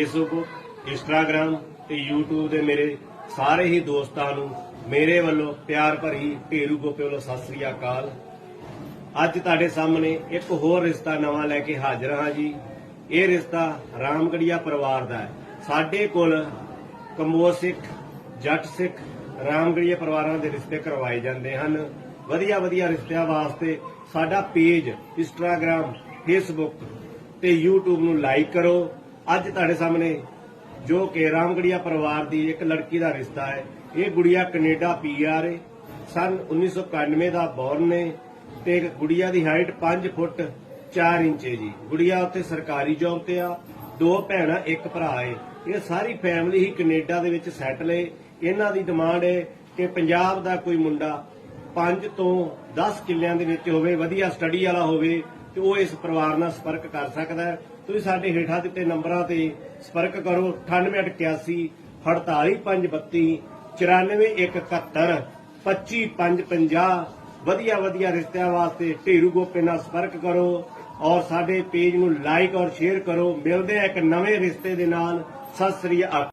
Facebook Instagram ਤੇ YouTube ਦੇ ਮੇਰੇ ਸਾਰੇ ਹੀ ਦੋਸਤਾਂ ਨੂੰ ਮੇਰੇ ਵੱਲੋਂ ਪਿਆਰ ਭਰੀ ਢੇਰੂ ਗੋਪੇ ਵੱਲੋਂ ਸਤਿ ਸ੍ਰੀ ਅਕਾਲ। ਅੱਜ ਤੁਹਾਡੇ ਸਾਹਮਣੇ ਇੱਕ ਹੋਰ ਰਿਸ਼ਤਾ ਨਵਾਂ ਲੈ ਕੇ ਹਾਜ਼ਰ ਹਾਂ ਜੀ। ਇਹ ਰਿਸ਼ਤਾ ਰਾਮਗੜੀਆ ਪਰਿਵਾਰ ਦਾ ਹੈ। ਸਾਡੇ ਕੋਲ ਕੰਬੋਜ ਸਿੱਖ, ਜੱਟ ਸਿੱਖ ਰਾਮਗੜੀਆ ਪਰਿਵਾਰਾਂ ਦੇ ਰਿਸ਼ਤੇ ਕਰਵਾਏ ਜਾਂਦੇ ਹਨ। ਵਧੀਆ ਵਧੀਆ ਰਿਸ਼ਤਿਆਂ ਵਾਸਤੇ ਸਾਡਾ ਪੇਜ ਇੰਸਟਾਗ੍ਰam ਫੇਸਬੁੱਕ ਤੇ YouTube ਨੂੰ ਲਾਈਕ ਕਰੋ। ਅੱਜ ਤੁਹਾਡੇ ਸਾਹਮਣੇ ਜੋ ਕਿ ਰਾਮਗੜੀਆ ਪਰਿਵਾਰ ਦੀ ਇੱਕ ਲੜਕੀ ਦਾ ਰਿਸ਼ਤਾ ਹੈ। ਇਹ ਗੁੜੀਆ ਕੈਨੇਡਾ ਪੀਆਰ ਹੈ ਸਨ 1991 ਦਾ ਬੌਰਨ ਨੇ ਤੇ ਗੁੜੀਆ ਦੀ ਹਾਈਟ 5 ਫੁੱਟ 4 ਇੰਚ ਹੈ ਜੀ। ਗੁੜੀਆ ਉੱਥੇ ਸਰਕਾਰੀ ਜੌਬ ਤੇ ਆ, ਦੋ ਭੈਣਾਂ, ਇੱਕ ਭਰਾ ਹੈ। ਇਹ ਸਾਰੀ ਫੈਮਿਲੀ ਹੀ ਕੈਨੇਡਾ ਦੇ ਵਿੱਚ ਸੈਟਲ ਹੈ। ਇਹਨਾਂ ਦੀ ਡਿਮਾਂਡ ਹੈ ਕਿ ਪੰਜਾਬ ਦਾ ਕੋਈ ਮੁੰਡਾ 5 ਤੋਂ 10 ਕਿੱਲਿਆਂ ਦੇ ਵਿੱਚ ਹੋਵੇ, ਵਧੀਆ ਸਟੱਡੀ ਵਾਲਾ ਹੋਵੇ ਤੇ ਉਹ ਇਸ ਪਰਿਵਾਰ ਨਾਲ ਸੰਪਰਕ ਕਰ ਸਕਦਾ ਹੈ। ਤੁਸੀਂ ਸਾਡੇ ਹੇਠਾਂ ਦਿੱਤੇ ਨੰਬਰਾਂ ਤੇ ਸੰਪਰਕ ਕਰੋ। 9881 48532 94171 25550 ਵਧੀਆ ਵਧੀਆ ਰਿਸ਼ਤਿਆਂ ਵਾਸਤੇ ਢੇਰੂ ਗੋਪੇ ਨਾਲ ਸੰਪਰਕ ਕਰੋ ਔਰ ਸਾਡੇ ਪੇਜ ਨੂੰ ਲਾਈਕ ਔਰ ਸ਼ੇਅਰ ਕਰੋ। ਮਿਲਦੇ ਆ ਇੱਕ ਨਵੇਂ ਰਿਸ਼ਤੇ ਦੇ ਨਾਲ। ਸਤਿ ਸ੍ਰੀ ਅਕਾਲ।